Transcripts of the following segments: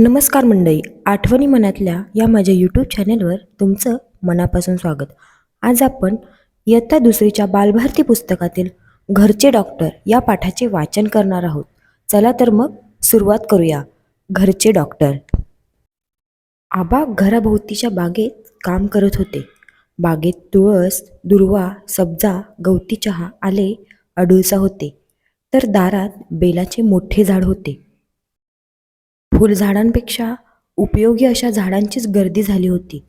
नमस्कार मंडळी आठवणी मनातल्या या माझ्या यूट्यूब चॅनेलवर तुमचं मनापासून स्वागत. आज आपण इयत्ता दुसरीच्या बालभारती पुस्तकातील घरचे डॉक्टर या पाठाचे वाचन करणार आहोत. चला तर मग सुरुवात करूया. घरचे डॉक्टर आबा घराभोवतीच्या बागेत काम करत होते. बागेत तुळस दुर्वा सब्जा गवती चहा आले अडुळसा होते. तर दारात बेलाचे मोठे झाड होते. फुलझाडांपेक्षा उपयोगी अशा झाडांचीच गर्दी झाली होती.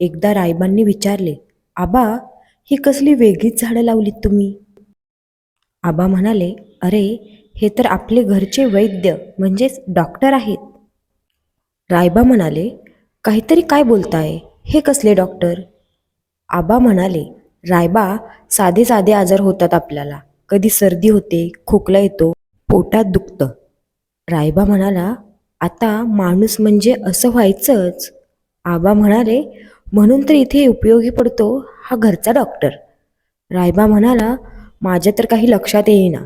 एकदा रायबांनी विचारले आबा ही कसली वेगळीच झाडं लावलीत तुम्ही? आबा म्हणाले अरे हे तर आपले घरचे वैद्य म्हणजेच डॉक्टर आहेत. रायबा म्हणाले काहीतरी काय बोलताय? हे कसले डॉक्टर? आबा म्हणाले रायबा साधे साधे आजार होतात आपल्याला. कधी सर्दी होते खोकला येतो पोटात दुखतं. रायबा म्हणाला आता माणूस म्हणजे असं व्हायचंच. आबा म्हणाले म्हणून तर इथे उपयोगी पडतो हा घरचा डॉक्टर रायबा म्हणाला माझ्या तर काही लक्षात येईना.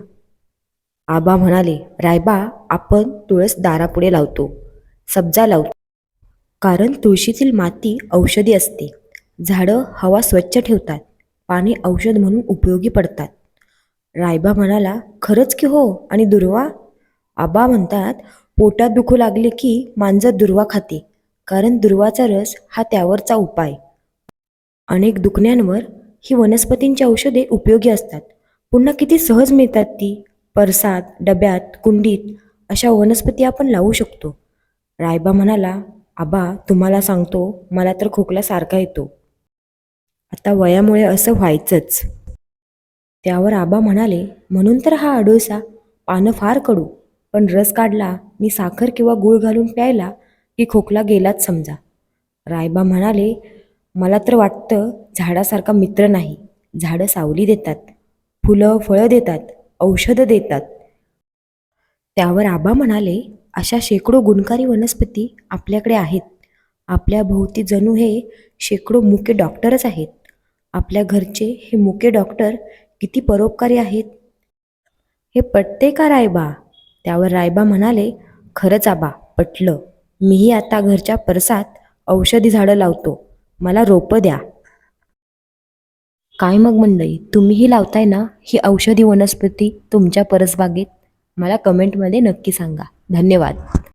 आबा म्हणाले रायबा आपण तुळस दारापुढे लावतो. सब्जा लावतो. कारण तुळशीतील माती औषधी असते. झाडं हवा स्वच्छ ठेवतात. पाणी औषध म्हणून उपयोगी पडतात. रायबा म्हणाला खरंच की हो आणि दुर्वा? आबा म्हणतात पोटात दुखू लागले की मांजर दुर्वा खाते कारण दुर्वाचा रस हा त्यावरचा उपाय. अनेक दुखण्यांवर ही वनस्पतींची औषधे उपयोगी असतात. पुन्हा किती सहज मिळतात ती? परसात डब्यात कुंडीत अशा वनस्पती आपण लावू शकतो. रायबा म्हणाला आबा तुम्हाला सांगतो मला तर खोकला सारखा येतो. आता वयामुळे असं व्हायचंच. त्यावर आबा म्हणाले म्हणून तर हा अडोसा पानं फार कडू पण रस काढला मी साखर किंवा गूळ घालून प्यायला की खोकला गेलाच समजा. रायबा म्हणाले मला तर वाटतं झाडासारखा मित्र नाही. झाडं सावली देतात. फुलं फळं देतात. औषधं देतात. त्यावर आबा म्हणाले अशा शेकडो गुणकारी वनस्पती आपल्याकडे आहेत. आपल्या भोवती जणू हे शेकडो मुके डॉक्टरच आहेत. आपल्या घरचे हे मुके डॉक्टर किती परोपकारी आहेत. हे पटते का रायबा? त्यावर रायबा म्हणाले खरंच आबा पटलं. मीही आता घरच्या परसात औषधी झाडं लावतो. मला रोपं द्या. काय मग मंडळी तुम्हीही लावताय ना ही औषधी वनस्पती तुमच्या परसबागेत? मला कमेंटमध्ये नक्की सांगा. धन्यवाद.